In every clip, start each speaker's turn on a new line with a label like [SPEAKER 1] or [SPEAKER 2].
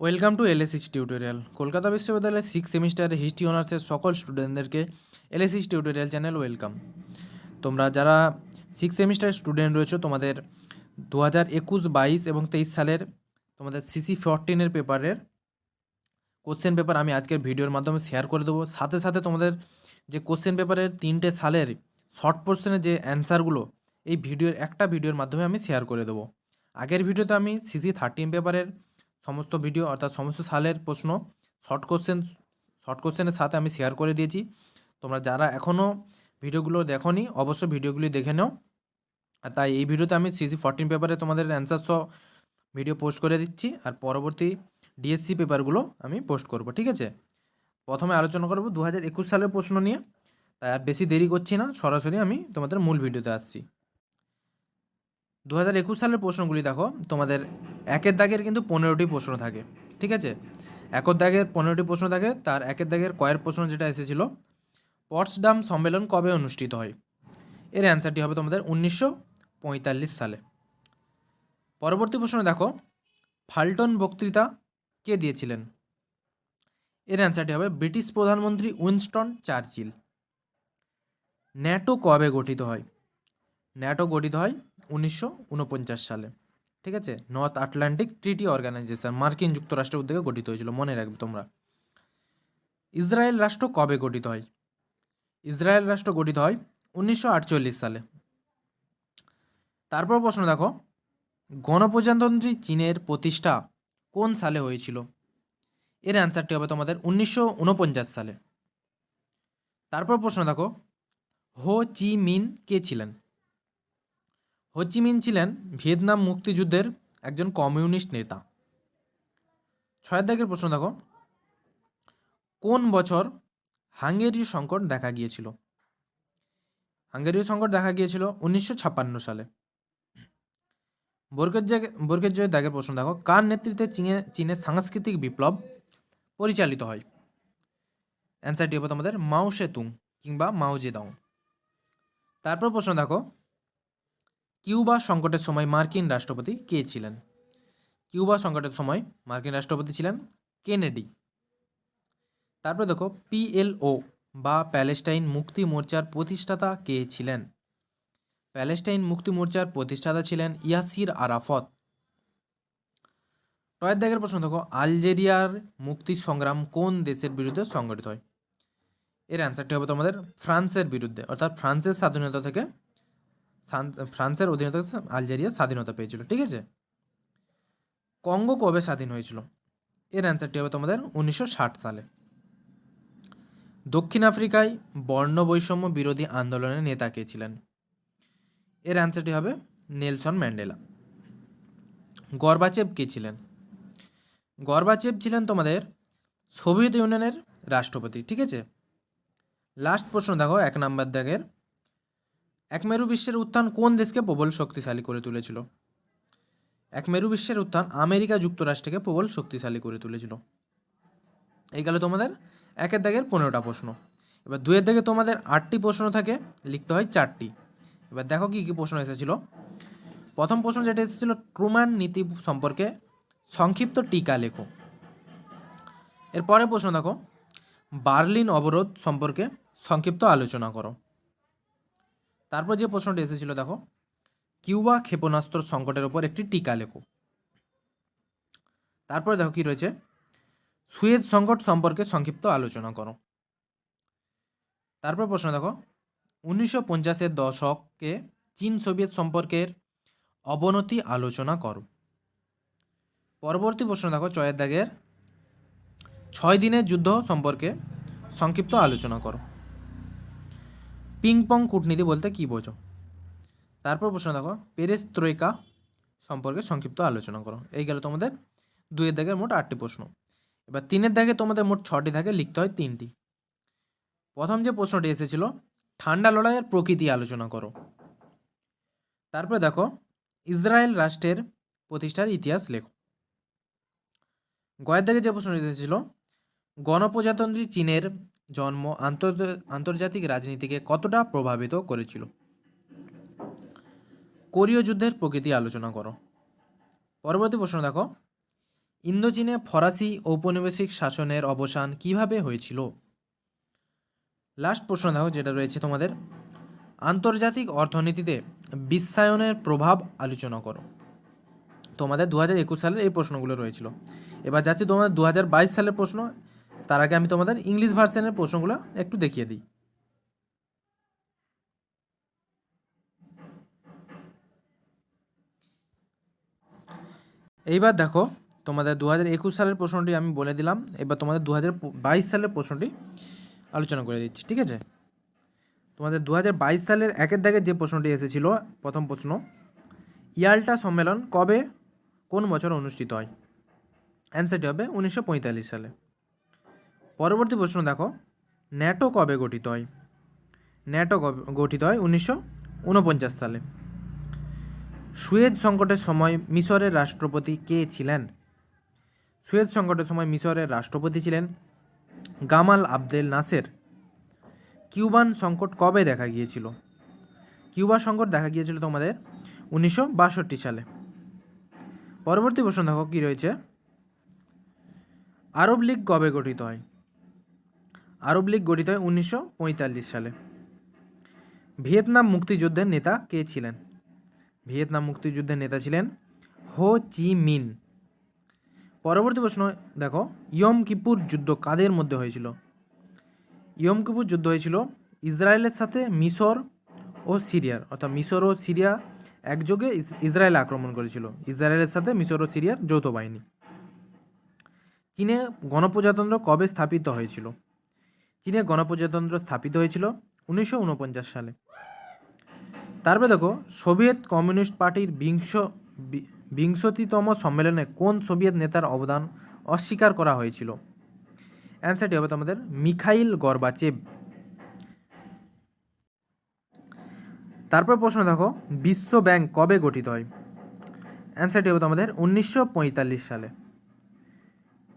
[SPEAKER 1] Welcome to এলএসিস tutorial Kolkata বিশ্ববিদ্যালয়ের six সেমিস্টারের হিস্ট্রি অনার্সের সকল স্টুডেন্টদেরকে এলএসিস টিউটোরিয়াল চ্যানেল ওয়েলকাম তোমরা যারা সিক্স সেমিস্টারের স্টুডেন্ট রয়েছো, তোমাদের দু হাজার একুশ বাইশ এবং তেইশ সালের তোমাদের সিসি ফোরটিনের পেপারের কোশ্চেন পেপার আমি আজকের ভিডিওর মাধ্যমে শেয়ার করে দেবো। সাথে সাথে তোমাদের যে কোশ্চেন পেপারের তিনটে সালের শর্ট পোর্শনের যে অ্যান্সারগুলো এই ভিডিওর একটা ভিডিওর মাধ্যমে আমি শেয়ার করে দেবো। আগের ভিডিওতে আমি সিসি থার্টিন পেপারের সমস্ত ভিডিও অর্থাৎ সমস্ত সালের প্রশ্ন শর্ট কোশ্চেন শর্ট কোশ্চেনের সাথে আমি শেয়ার করে দিয়েছি। তোমরা যারা এখনও ভিডিওগুলো দেখোনি, অবশ্যই ভিডিওগুলি দেখে নাও। আর তাই এই ভিডিওতে আমি সিসি ফোরটিন পেপারে তোমাদের অ্যান্সার সহ ভিডিও পোস্ট করে দিচ্ছি আর পরবর্তী ডিএসসি পেপারগুলো আমি পোস্ট করব, ঠিক আছে? প্রথমে আলোচনা করব দু হাজার একুশ সালের প্রশ্ন নিয়ে। তাই আর বেশি দেরি করছি না, সরাসরি আমি তোমাদের মূল ভিডিওতে আসছি। দু হাজার একুশ সালের প্রশ্নগুলি দেখো, তোমাদের একের দাগের কিন্তু পনেরোটি প্রশ্ন থাকে, ঠিক আছে? একর দাগের পনেরোটি প্রশ্ন থাকে, তার একের দাগের কয়ের প্রশ্ন যেটা এসেছিল, পটসডাম সম্মেলন কবে অনুষ্ঠিত হয়? এর অ্যান্সারটি হবে তোমাদের উনিশশো পঁয়তাল্লিশ সালে। পরবর্তী প্রশ্ন দেখো, ফাল্টন বক্তৃতা কে দিয়েছিলেন? এর অ্যান্সারটি হবে ব্রিটিশ প্রধানমন্ত্রী উইনস্টন চার্চিল। ন্যাটো কবে গঠিত হয়? ন্যাটো গঠিত হয় উনিশশো উনপঞ্চাশ সালে। ঠিক আছে? নর্থ আটলান্টিক ট্রিটি অর্গানাইজেশন মার্কিন যুক্তরাষ্ট্রের উদ্যোগে গঠিত হয়েছিল। মনে রাখবে তোমরা। ইসরায়েল রাষ্ট্র কবে গঠিত হয়? ইসরায়েল রাষ্ট্র গঠিত হয় উনিশশো আটচল্লিশ সালে। তারপর প্রশ্ন দেখো, গণপ্রজাতন্ত্রী চীনের প্রতিষ্ঠা কোন সালে হয়েছিল? এর অ্যান্সারটি হবে তোমাদের উনিশশো উনপঞ্চাশ সালে। তারপর প্রশ্ন দেখো, হো চি মিন কে ছিলেন? হো চি মিন ছিলেন ভিয়েতনাম মুক্তিযুদ্ধের একজন কমিউনিস্ট নেতা। ছয়ের দাগের প্রশ্ন দেখো। কোন বছর হাঙ্গেরীয় সংকট দেখা গিয়েছিল? হাঙ্গেরীয় সংকট দেখা গিয়েছিল উনিশশো ছাপ্পান্ন সালে। বর্গের বর্গের জয়ের দাগের প্রশ্ন দেখো। কার নেতৃত্বে চীনে, চীনের সাংস্কৃতিক বিপ্লব পরিচালিত হয়? অ্যান্সারটি হবে তোমাদের মাও সেতুং কিংবা মাও জেদাং তারপর প্রশ্ন দেখো। কিউবা সংকটের সময় মার্কিন রাষ্ট্রপতি কে ছিলেন? কিউবা সংকটের সময় মার্কিন রাষ্ট্রপতি ছিলেন কেনেডি। তারপরে দেখো পিএলও বা প্যালেস্টাইন মুক্তি মোর্চার প্রতিষ্ঠাতা কে ছিলেন? প্যালেস্টাইন মুক্তি মোর্চার প্রতিষ্ঠাতা ছিলেন ইয়াসির আরাফত। টয়ের দাগের প্রশ্ন দেখো, আলজেরিয়ার মুক্তি সংগ্রাম কোন দেশের বিরুদ্ধে সংগঠিত হয়? এর অ্যান্সারটি হবে তোমাদের ফ্রান্সের বিরুদ্ধে, অর্থাৎ ফ্রান্সের স্বাধীনতা থেকে ফ্রান্সের অধীনতা আলজেরিয়া স্বাধীনতা পেয়েছিল, ঠিক আছে? কঙ্গো কবে স্বাধীন হয়েছিল? এর অ্যান্সারটি হবে তোমাদের উনিশশো ষাট সালে। দক্ষিণ আফ্রিকায় বর্ণ বৈষম্য বিরোধী আন্দোলনের নেতা কে ছিলেন? এর অ্যান্সারটি হবে নেলসন ম্যান্ডেলা। গর্বাচেভ কে ছিলেন? গর্বাচেভ ছিলেন তোমাদের সোভিয়েত ইউনিয়নের রাষ্ট্রপতি, ঠিক আছে? লাস্ট প্রশ্ন দেখো, এক নাম্বার দাগের। এক মেরু বিশ্বের উত্থান কোন দেশকে প্রবল শক্তিশালী করে তুলেছিল? এক মেরু বিশ্বের উত্থান আমেরিকা যুক্তরাষ্ট্রকে প্রবল শক্তিশালী করে তুলেছিল। এই গেল তোমাদের একের দাগের পনেরোটা প্রশ্ন। এবার দুয়ের দাগে তোমাদের আটটি প্রশ্ন থাকে, লিখতে হয় চারটি। এবার দেখো কি কি প্রশ্ন এসেছিল। প্রথম প্রশ্ন যেটা এসেছিল, ট্রুম্যান নীতি সম্পর্কে সংক্ষিপ্ত টিকা লেখো। এরপরে প্রশ্ন দেখো, বার্লিন অবরোধ সম্পর্কে সংক্ষিপ্ত আলোচনা করো। তারপর যে প্রশ্নটি এসেছিল, দেখো। কিউবা ক্ষেপণাস্ত্র সংকটের ওপর একটি টিকা লেখো। তারপরে দেখো কি রয়েছে। সুয়েজ সংকট সম্পর্কে সংক্ষিপ্ত আলোচনা করো। তারপর প্রশ্ন দেখো। উনিশশো পঞ্চাশের দশকে চীন সোভিয়েত সম্পর্কের অবনতি আলোচনা করো। পরবর্তী প্রশ্ন দেখো, চয়ের দাগের। ছয় দিনের যুদ্ধ সম্পর্কে সংক্ষিপ্ত আলোচনা করো। পিং পং কূটনীতি বলতে কী বোঝো? তারপর প্রশ্ন দেখো, পেরেস ত্রৈকা সম্পর্কে সংক্ষিপ্ত আলোচনা করো। এই গেল তোমাদের দুইয়ের দাগের মোট আটটি প্রশ্ন। এবার তিনের দাগে তোমাদের মোট ছটি থাকে লিখতে হয় তিনটি। প্রথম যে প্রশ্নটি এসেছিল, ঠান্ডা লড়াইয়ের প্রকৃতি আলোচনা করো। তারপরে দেখো, ইসরায়েল রাষ্ট্রের প্রতিষ্ঠার ইতিহাস লেখো। গয়ের দাগে যে প্রশ্নটি এসেছিল, গণপ্রজাতন্ত্রী চীনের জন্ম আন্তর্জা- আন্তর্জাতিক রাজনীতিকে কতটা প্রভাবিত করেছিল? কোরীয় যুদ্ধের প্রকৃতি আলোচনা করো। পরবর্তী প্রশ্ন দেখো। ইন্দোচীনে ফরাসি ঔপনিবেশিক শাসনের অবসান কীভাবে হয়েছিল? লাস্ট প্রশ্ন দেখো, যেটা রয়েছে তোমাদের। আন্তর্জাতিক অর্থনীতিতে বিশ্বায়নের প্রভাব আলোচনা করো। তোমাদের দু হাজার একুশ সালের এই প্রশ্নগুলো রয়েছিল। এবার যাচ্ছি তোমাদের দু হাজার বাইশ সালের প্রশ্ন। তার আগে আমি তোমাদের ইংলিশ ভার্সনের প্রশ্নগুলো একটু দেখিয়ে দিই। এইবার দেখো, তোমাদের দু হাজার একুশ সালের প্রশ্নটি আমি বলে দিলাম, এবার তোমাদের দু হাজার বাইশ সালের প্রশ্নটি আলোচনা করে দিচ্ছি, ঠিক আছে? তোমাদের দু হাজার বাইশ সালের একের দাগে যে প্রশ্নটি এসেছিল, প্রথম প্রশ্ন, ইয়াল্টা সম্মেলন কবে, কোন বছর অনুষ্ঠিত হয়? অ্যান্সারটি হবে উনিশশো পঁয়তাল্লিশ সালে। পরবর্তী প্রশ্ন দেখো, ন্যাটো কবে গঠিত হয়? ন্যাটো কবে গঠিত হয়? উনিশশো উনপঞ্চাশ সালে। সুয়েজ সংকটের সময় মিশরের রাষ্ট্রপতি কে ছিলেন? সুয়েজ সংকটের সময় মিশরের রাষ্ট্রপতি ছিলেন গামাল আবদেল নাসের। কিউবান সংকট কবে দেখা গিয়েছিল? কিউবা সংকট দেখা গিয়েছিল তোমাদের উনিশশো বাষট্টি সালে। পরবর্তী প্রশ্ন দেখো, কী রয়েছে? আরব লীগ কবে গঠিত হয়? আরব লীগ গঠিত হয় উনিশশো পঁয়তাল্লিশ সালে। ভিয়েতনাম মুক্তিযুদ্ধের নেতা কে ছিলেন? ভিয়েতনাম মুক্তিযুদ্ধের নেতা ছিলেন হো চি মিন। পরবর্তী প্রশ্ন, দেখো, ইয়ম কিপুর যুদ্ধ কাদের মধ্যে হয়েছিল? ইয়ম কিপুর যুদ্ধ হয়েছিল ইসরায়েলের সাথে মিশর ও সিরিয়ার। অর্থাৎ মিশর ও সিরিয়া একযোগে ইসরায়েল আক্রমণ করেছিল। ইসরায়েলের সাথে মিশর ও সিরিয়ার যৌথ বাহিনী। চীনে গণপ্রজাতন্ত্র কবে স্থাপিত হয়েছিল? চীনে গণপ্রজাতন্ত্র স্থাপিত হয়েছিল উনিশশো উনপঞ্চাশ সালে। তারপরে দেখো, সোভিয়েত কমিউনিস্ট পার্টির বিংশ বিংশতিতম সম্মেলনে কোন সোভিয়েত নেতার অবদান অস্বীকার করা হয়েছিল? অ্যান্সারটি হবে তোমাদের মিখাইল গর্বাচেভ। তারপর প্রশ্ন দেখো, বিশ্ব ব্যাংক কবে গঠিত হয়? অ্যান্সারটি হবে তোমাদের উনিশশো পঁয়তাল্লিশ সালে।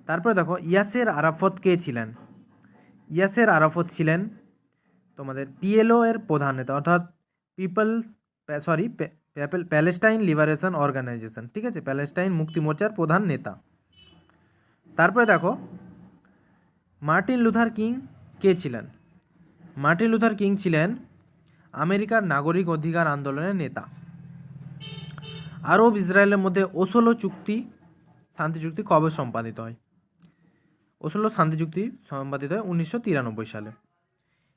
[SPEAKER 1] তারপরে দেখো, ইয়াসের আরাফত কে ছিলেন? ইয়াসের আরাফত ছিলেন তোমাদের পিএলও এর প্রধান নেতা, অর্থাৎ people's sorry Palestine Liberation Organisation, ঠিক আছে? প্যালেস্টাইন মুক্তি মোর্চার প্রধান নেতা। তারপরে দেখো, মার্টিন লুথার কিং কে ছিলেন? মার্টিন লুথার কিং ছিলেন আমেরিকার নাগরিক অধিকার আন্দোলনের নেতা। আরব, ইসরায়েলের মধ্যে ওসলো চুক্তি, শান্তি চুক্তি কবে সম্পাদিত হয়? ওসলো শান্তি চুক্তি সম্পাদিত হয় উনিশশো তিরানব্বই সালে।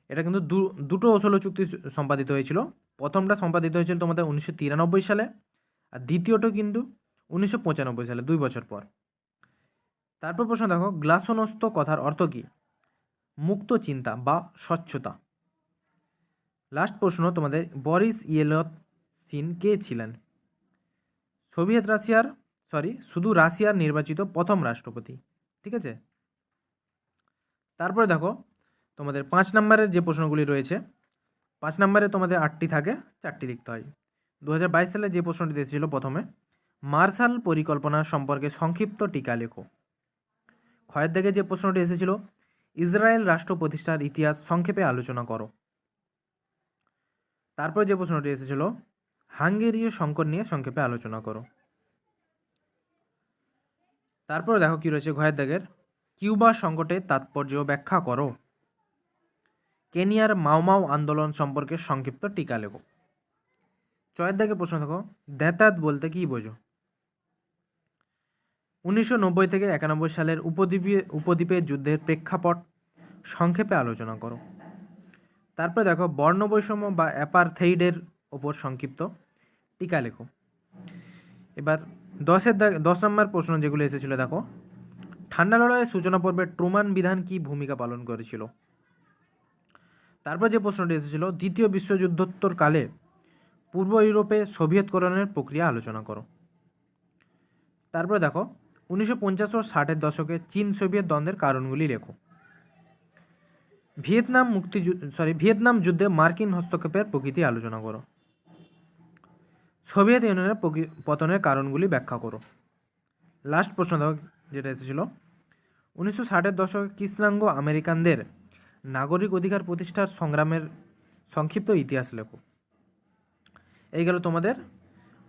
[SPEAKER 1] এটা কিন্তু দুটো ওসলো চুক্তি সম্পাদিত হয়েছিল। প্রথমটা সম্পাদিত হয়েছিল তোমাদের উনিশশো তিরানব্বই সালে আর দ্বিতীয়টা কিন্তু উনিশশো পঁচানব্বই সালে, দুই বছর পর। তারপর প্রশ্ন দেখো গ্লাসনস্ত কথার অর্থ কী? মুক্ত চিন্তা বা স্বচ্ছতা। লাস্ট প্রশ্ন তোমাদের, বরিস ইয়েলসিন কে ছিলেন? সোভিয়েত রাশিয়ার সরি শুধু রাশিয়ার নির্বাচিত প্রথম রাষ্ট্রপতি, ঠিক আছে? তারপরে দেখো, তোমাদের পাঁচ নম্বরের যে প্রশ্নগুলি রয়েছে, পাঁচ নম্বরে তোমাদের আটটি থাকে, চারটি লিখতে হয়। দু হাজার বাইশ সালে যে প্রশ্নটি দিয়েছিল প্রথমে, মার্শাল পরিকল্পনা সম্পর্কে সংক্ষিপ্ত টিকা লেখো। ক্ষয়ের দিকে যে প্রশ্নটি এসেছিল, ইসরায়েল রাষ্ট্র প্রতিষ্ঠার ইতিহাস সংক্ষেপে আলোচনা করো। তারপর যে প্রশ্নটি এসেছিল, হাঙ্গেরীয় সংকট নিয়ে সংক্ষেপে আলোচনা করো। তারপর দেখো কি রয়েছে ঘয়ের দাগের কিউবা সংকটের তাৎপর্য ব্যাখ্যা করো। কেনিয়ার মাওমাও আন্দোলন সম্পর্কে সংক্ষিপ্ত টিকা লেখো। চয়ের দাগে প্রশ্ন দেখো, দেতাত বলতে কি বোঝো? উনিশশো নব্বই থেকে একানব্বই সালের উপদ্বীপে উপদ্বীপের যুদ্ধের প্রেক্ষাপট সংক্ষেপে আলোচনা করো। তারপরে দেখো বর্ণ বৈষম্য বা অ্যাপারথেইডের ওপর সংক্ষিপ্ত টিকা লেখো। এবার দশের দশ নম্বর প্রশ্ন যেগুলো এসেছিল দেখো ঠান্ডা লড়াইয়ের সূচনা পর্বে ট্রুমান বিধান কি ভূমিকা পালন করেছিল? তারপর যে প্রশ্নটি এসেছিল, দ্বিতীয় বিশ্বযুদ্ধোত্তর কালে পূর্ব ইউরোপে সোভিয়েতকরণের প্রক্রিয়া আলোচনা করো। তারপরে দেখো, উনিশশো পঞ্চাশ ও ষাটের দশকে চীন সোভিয়েত দ্বন্দ্বের কারণগুলি লেখো। ভিয়েতনাম মুক্তি সরি ভিয়েতনাম যুদ্ধে মার্কিন হস্তক্ষেপের প্রকৃতি আলোচনা করো। সোভিয়েত ইউনিয়নের পতনের কারণগুলি ব্যাখ্যা করো। লাস্ট প্রশ্ন দেখো যেটা এসেছিল। উনিশশো ষাটের দশকে কৃষ্ণাঙ্গ আমেরিকানদের নাগরিক অধিকার প্রতিষ্ঠার সংগ্রামের সংক্ষিপ্ত ইতিহাস লেখো। এই গেল তোমাদের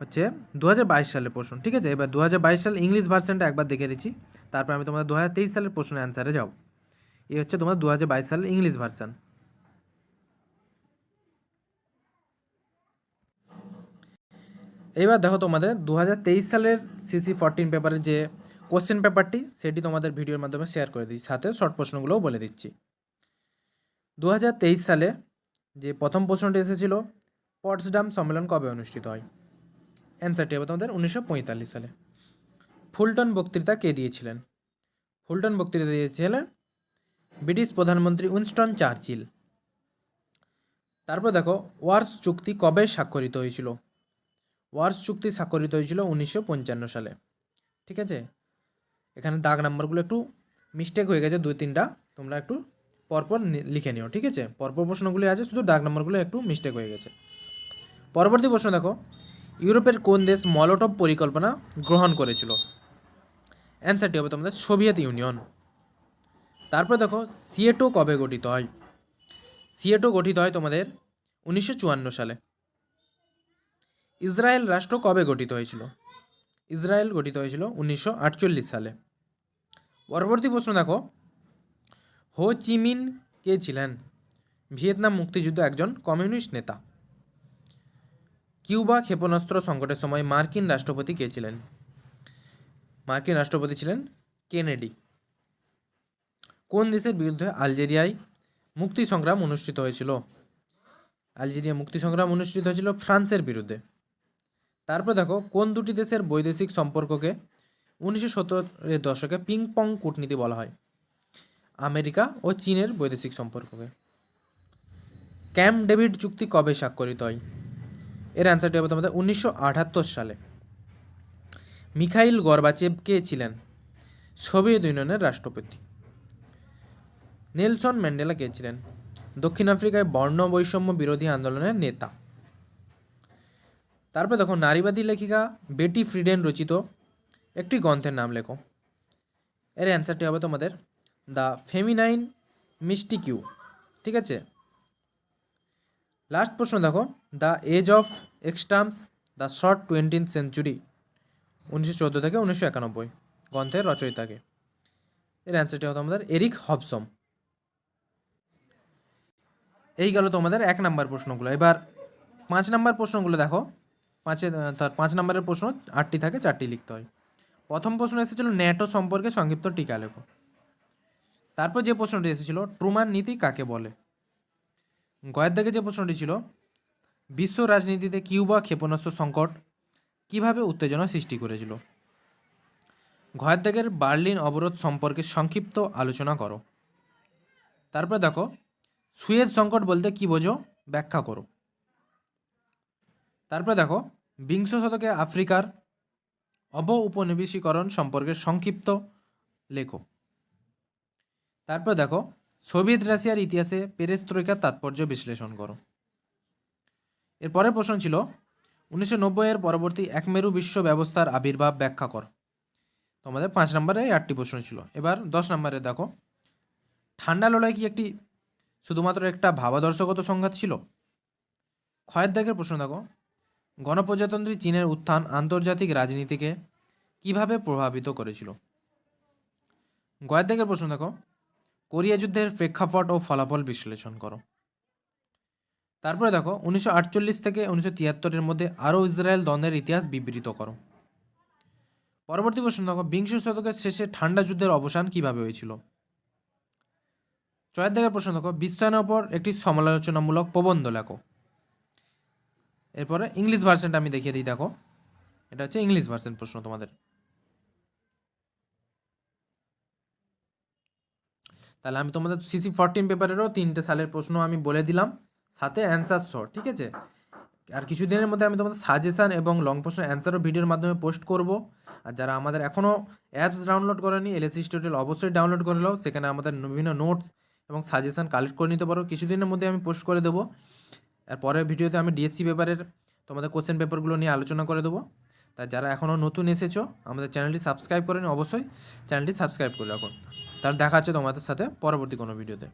[SPEAKER 1] হচ্ছে দু হাজার বাইশ সালের প্রশ্ন, ঠিক আছে? এবার দু হাজার বাইশ সাল ইংলিশ ভার্সনটা একবার দেখে দিচ্ছি, তারপর আমি তোমাদের দু হাজার তেইশ সালের প্রশ্ন অ্যান্সারে যাও। এই হচ্ছে তোমার দু হাজার সালের ইংলিশ ভার্সন। এবার দেখো তোমাদের দু হাজার তেইশ সালের সিসি ফোরটিন পেপারের যে কোশ্চেন পেপারটি সেটি তোমাদের ভিডিওর মাধ্যমে শেয়ার করে দিচ্ছি। সাথে শর্ট প্রশ্নগুলোও বলে দিচ্ছি। দু হাজার তেইশ সালে যে প্রথম প্রশ্নটি এসেছিল, পটসডাম সম্মেলন কবে অনুষ্ঠিত হয়? অ্যান্সারটি হবে তোমাদের উনিশশো পঁয়তাল্লিশ সালে। ফুলটন বক্তৃতা কে দিয়েছিলেন? ফুলটন বক্তৃতা দিয়েছিলেন ব্রিটিশ প্রধানমন্ত্রী উইনস্টন চার্চিল। তারপর দেখো, ওয়ার্স চুক্তি কবে স্বাক্ষরিত হয়েছিল? ওয়ার্স চুক্তি স্বাক্ষরিত হয়েছিল উনিশশো পঞ্চান্ন সালে। ঠিক আছে? এখানে দাগ নাম্বারগুলো একটু মিস্টেক হয়ে গেছে, দুই, তিনটা। তোমরা একটু পরপর লিখে নিও, ঠিক আছে? পরপর প্রশ্নগুলি আছে, শুধু দাগ নাম্বারগুলো একটু মিস্টেক হয়ে গেছে। পরবর্তী প্রশ্ন দেখো। ইউরোপের কোন দেশ মলটপ পরিকল্পনা গ্রহণ করেছিল? অ্যান্সারটি হবে তোমাদের সোভিয়েত ইউনিয়ন। তারপর দেখো, সিয়েটো কবে গঠিত হয়? সিয়েটো গঠিত হয় তোমাদের উনিশশো চুয়ান্ন সালে। ইসরায়েল রাষ্ট্র কবে গঠিত হয়েছিল? ইসরায়েল গঠিত হয়েছিল উনিশশো আটচল্লিশ সালে। পরবর্তী প্রশ্ন দেখো, হো চিমিন কে ছিলেন? ভিয়েতনাম মুক্তিযুদ্ধ একজন কমিউনিস্ট নেতা। কিউবা ক্ষেপণাস্ত্র সংকটের সময় মার্কিন রাষ্ট্রপতি কে ছিলেন? মার্কিন রাষ্ট্রপতি ছিলেন কেনেডি। কোন দেশের বিরুদ্ধে আলজেরিয়ায় মুক্তি সংগ্রাম অনুষ্ঠিত হয়েছিল? আলজেরিয়া মুক্তি সংগ্রাম অনুষ্ঠিত হয়েছিল ফ্রান্সের বিরুদ্ধে। তারপর দেখো, কোন দুটি দেশের বৈদেশিক সম্পর্ককে উনিশশো সত্তরের দশকে পিং পং কূটনীতি বলা হয়? আমেরিকা ও চীনের বৈদেশিক সম্পর্ককে। ক্যাম্প ডেভিড চুক্তি কবে স্বাক্ষরিত হয়? এর অ্যান্সারটি হবে তোমাদের উনিশশো আটাত্তর সালে। মিখাইল গর্বাচেভ কে ছিলেন? সোভিয়েত ইউনিয়নের রাষ্ট্রপতি। নেলসন ম্যান্ডেলা কে ছিলেন? দক্ষিণ আফ্রিকায় বর্ণ বৈষম্য বিরোধী আন্দোলনের নেতা। তারপর দেখো নারীবাদী লেখিকা বেটি ফ্রিডেন রচিত একটি গ্রন্থের নাম লেখো। এর অ্যান্সারটি হবে তোমাদের দ্য ফেমিনাইন মিষ্টি কিউ, ঠিক আছে? লাস্ট প্রশ্ন দেখো, the age of extremes the short twentieth century, উনিশশো চোদ্দ থেকে উনিশশো একানব্বই, গ্রন্থের রচয়িতাকে। এর অ্যান্সারটি হবে তোমাদের এরিক হবসম। এই গেল তোমাদের এক নাম্বার প্রশ্নগুলো। এবার পাঁচ নাম্বার প্রশ্নগুলো দেখো। পাঁচে তার পাঁচ নম্বরের প্রশ্ন, আটটি থাকে, চারটি লিখতে হয়। প্রথম প্রশ্ন এসেছিল, ন্যাটো সম্পর্কে সংক্ষিপ্ত টিকা লেখো। তারপর যে প্রশ্নটি এসেছিল ট্রুমান নীতি কাকে বলে? গয়ের দাগে যে প্রশ্নটি ছিল, বিশ্ব রাজনীতিতে কিউবা ক্ষেপণাস্ত্র সংকট কীভাবে উত্তেজনা সৃষ্টি করেছিল? ঘয়ের বার্লিন অবরোধ সম্পর্কে সংক্ষিপ্ত আলোচনা করো। তারপর দেখো, সুয়েজ সংকট বলতে কি বোঝো? ব্যাখ্যা করো। তারপরে দেখো, বিংশ শতকে আফ্রিকার অব উপনিবেশীকরণ সম্পর্কে সংক্ষিপ্ত লেখো। তারপর দেখো, সোভিয়েত রাশিয়ার ইতিহাসে পেরেস্ত্রৈকার তাৎপর্য বিশ্লেষণ করো। এর পরের প্রশ্ন ছিল, উনিশশো নব্বইয়ের পরবর্তী একমেরু বিশ্ব ব্যবস্থার আবির্ভাব ব্যাখ্যা কর। তোমাদের পাঁচ নম্বরে আটটি প্রশ্ন ছিল। এবার দশ নম্বরে দেখো, ঠান্ডা লড়াই কি একটি শুধুমাত্র একটা ভাবাদর্শগত সংঘাত ছিল? ক্ষয়ের দাগের প্রশ্ন দেখো গণপ্রজাতন্ত্রী চীনের উত্থান আন্তর্জাতিক রাজনীতিকে কীভাবে প্রভাবিত করেছিল? গয়ের প্রশ্ন দেখো। কোরিয়া যুদ্ধের প্রেক্ষাপট ও ফলাফল বিশ্লেষণ করো। তারপরে দেখো, উনিশশো আটচল্লিশ থেকে উনিশশো তিয়াত্তরের মধ্যে আরও ইসরায়েল দ্বন্দ্বের ইতিহাস বিবৃত করো। পরবর্তী প্রশ্ন দেখো, বিংশ শতকের শেষে ঠান্ডা যুদ্ধের অবসান কীভাবে হয়েছিল? ছয়ের প্রশ্ন দেখো বিশ্বায়নের ওপর একটি সমালোচনামূলক প্রবন্ধ লেখো। এরপরে ইংলিশ ভার্সনটা আমি দেখিয়ে দিই, দেখো। এটা হচ্ছে ইংলিশ ভার্সন প্রশ্ন তোমাদের। তাহলে আমি তোমাদের সিসি ফোরটিন পেপারেরও তিনটে সালের প্রশ্ন আমি বলে দিলাম, সাথে অ্যান্সার শর্ট ঠিক আছে? আর কিছুদিনের মধ্যে আমি তোমাদের সাজেশান এবং লং প্রশ্ন অ্যান্সারও ভিডিওর মাধ্যমে পোস্ট করব। আর যারা আমাদের এখনও অ্যাপস ডাউনলোড করেনি এলএসি স্টুডিও অবশ্যই ডাউনলোড করে নাও, সেখানে আমাদের বিভিন্ন নোটস এবং সাজেশান কালেক্ট করে নিতে পারো। কিছুদিনের মধ্যে আমি পোস্ট করে দেবো। আর পরের ভিডিওতে আমি ডিএসসি পেপারের তোমাদের কোশ্চেন পেপারগুলো নিয়ে আলোচনা করে দেবো। তা যারা এখনও নতুন এসেছ, আমাদের চ্যানেলটি সাবস্ক্রাইব করেন অবশ্যই। চ্যানেলটি সাবস্ক্রাইব করে রাখুন তাহলে দেখা হচ্ছে তোমাদের সাথে পরবর্তী কোনো ভিডিওতে